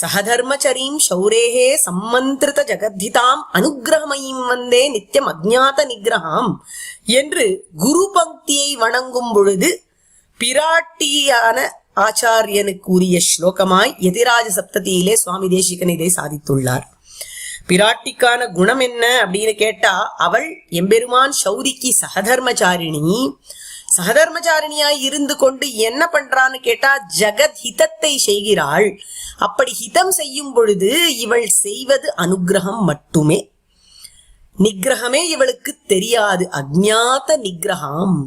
சகதர்மச்சரீம் சௌரேகே சம்மந்திரித ஜெகத்திதாம் அனுகிரகமயீம் வந்தே நித்தியம் அஜ்ஞாத நிகிரகாம் என்று குரு பங்கியை வணங்கும் பொழுது பிராட்டியான ஆச்சாரியனுக்கு உரிய ஸ்லோகமாய் எதிராஜ சப்ததியிலே சுவாமி தேசிகன் இதை சாதித்துள்ளார். பிராட்டிக்கான குணம் என்ன அப்படின்னு கேட்டா அவள் எம்பெருமான் சௌரிக்கு சகதர்மச்சாரிணி சகதர்மச்சாரிணியாய் இருந்து கொண்டு என்ன பண்றான்னு கேட்டா ஜெகத் ஹிதத்தை செய்கிறாள். அப்படி ஹிதம் செய்யும் பொழுது இவள் செய்வது அனுகிரகம் மட்டுமே. நிகிரகமே இவளுக்கு தெரியாது. அஜாத்த நிகிரகம்.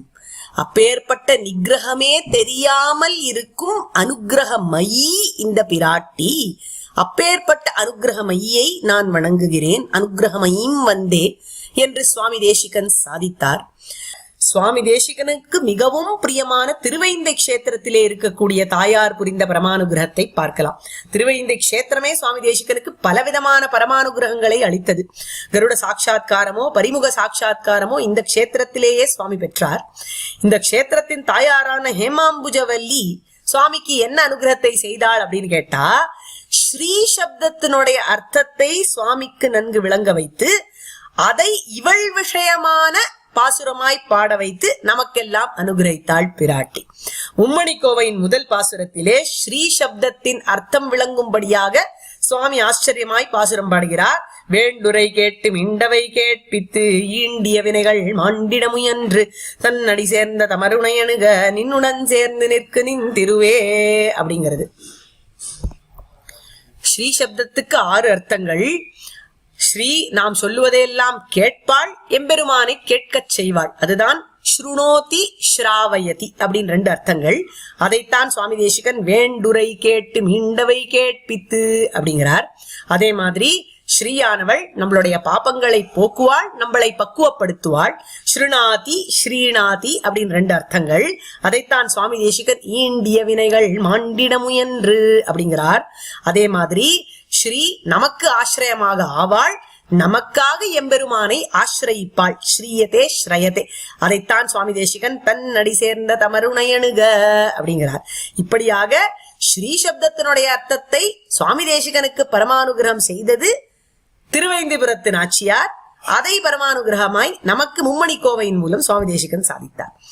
அப்பேற்பட்ட நிகிரகமே தெரியாமல் இருக்கும் அனுகிரகமயி இந்த பிராட்டி. அப்பேற்பட்ட அனுகிரகமயியை நான் வணங்குகிறேன். அனுகிரகமயும் வந்தே என்று சுவாமி தேசிகன் சாதித்தார். சுவாமி தேசிகனுக்கு மிகவும் பிரியமான திருவைந்தை கஷேத்திரத்திலே இருக்கக்கூடிய தாயார் புரிந்த பரமானுகிரகத்தை பார்க்கலாம். திருவைந்தை கஷேத்திரமே சுவாமி தேசிகனுக்கு பலவிதமான பரமானுகிரகங்களை அளித்தது. கருட சாட்சா்காரமோ பரிமுக சாட்சா்காரமோ இந்த கஷேத்திரத்திலேயே சுவாமி பெற்றார். இந்த கஷேத்திரத்தின் தாயாரான ஹேமாம்புஜவல்லி சுவாமிக்கு என்ன அனுகிரகத்தை செய்தாள் அப்படின்னு கேட்டா ஸ்ரீ சப்தத்தினுடைய அர்த்தத்தை சுவாமிக்கு நன்கு விளங்க வைத்து அதை இவள் விஷயமான பாசுரமாய் பாட வைத்து நமக்கெல்லாம் அனுகிரகித்தாள் பிராட்டி. உம்மணி கோவையின் முதல் பாசுரத்திலே ஸ்ரீ சப்தத்தின் அர்த்தம் விளங்கும்படியாக சுவாமி ஆச்சரியமாய் பாசுரம் பாடுகிறார். வேண்டுரை கேட்டு மிண்டவை கேட்பித்து ஈண்டிய வினைகள் மாண்டிட முயன்று தன்னடி சேர்ந்த தமருணை அணுக நின்னுடன் சேர்ந்து நிற்கு நின் திருவே அப்படிங்கிறது. ஸ்ரீ சப்தத்துக்கு ஆறு அர்த்தங்கள். ஸ்ரீ நாம் சொல்லுவதையெல்லாம் கேட்பாள் எம்பெருமானை கேட்கச் செய்வாள். அதுதான் ஸ்ருணோதி ஸ்ராவயதி அப்படின்னு ரெண்டு அர்த்தங்கள். அதைத்தான் சுவாமி தேசிகன் வேண்டுரை கேட்டு மீண்டவை கேட்பித்து அப்படிங்கிறார். அதே மாதிரி ஸ்ரீயானவள் நம்மளுடைய பாப்பங்களை போக்குவாள் நம்மளை பக்குவப்படுத்துவாள். ஸ்ருணாதி ஸ்ரீநாதி அப்படின்னு ரெண்டு அர்த்தங்கள். அதைத்தான் சுவாமி தேசிகர் ஈண்டிய வினைகள் மாண்டிட முயன்று அப்படிங்கிறார். அதே மாதிரி ஸ்ரீ நமக்கு ஆசிரியமாக ஆவாள் நமக்காக எம்பெருமானை ஆசிரயிப்பாள். ஸ்ரீயதே ஸ்ரயதே. அதைத்தான் சுவாமி தேசிகன் தன் அடி சேர்ந்த தமருணையணுக அப்படிங்கிறார். இப்படியாக ஸ்ரீ சப்தத்தினுடைய அர்த்தத்தை சுவாமி தேசிகனுக்கு பரமானுகிரகம் செய்தது திருவைந்திபுரத்து நாச்சியார் அதை பரமானுகிரகமாய் நமக்கு மும்மணி கோவையின் மூலம் சுவாமி தேசிகன் சாதித்தார்.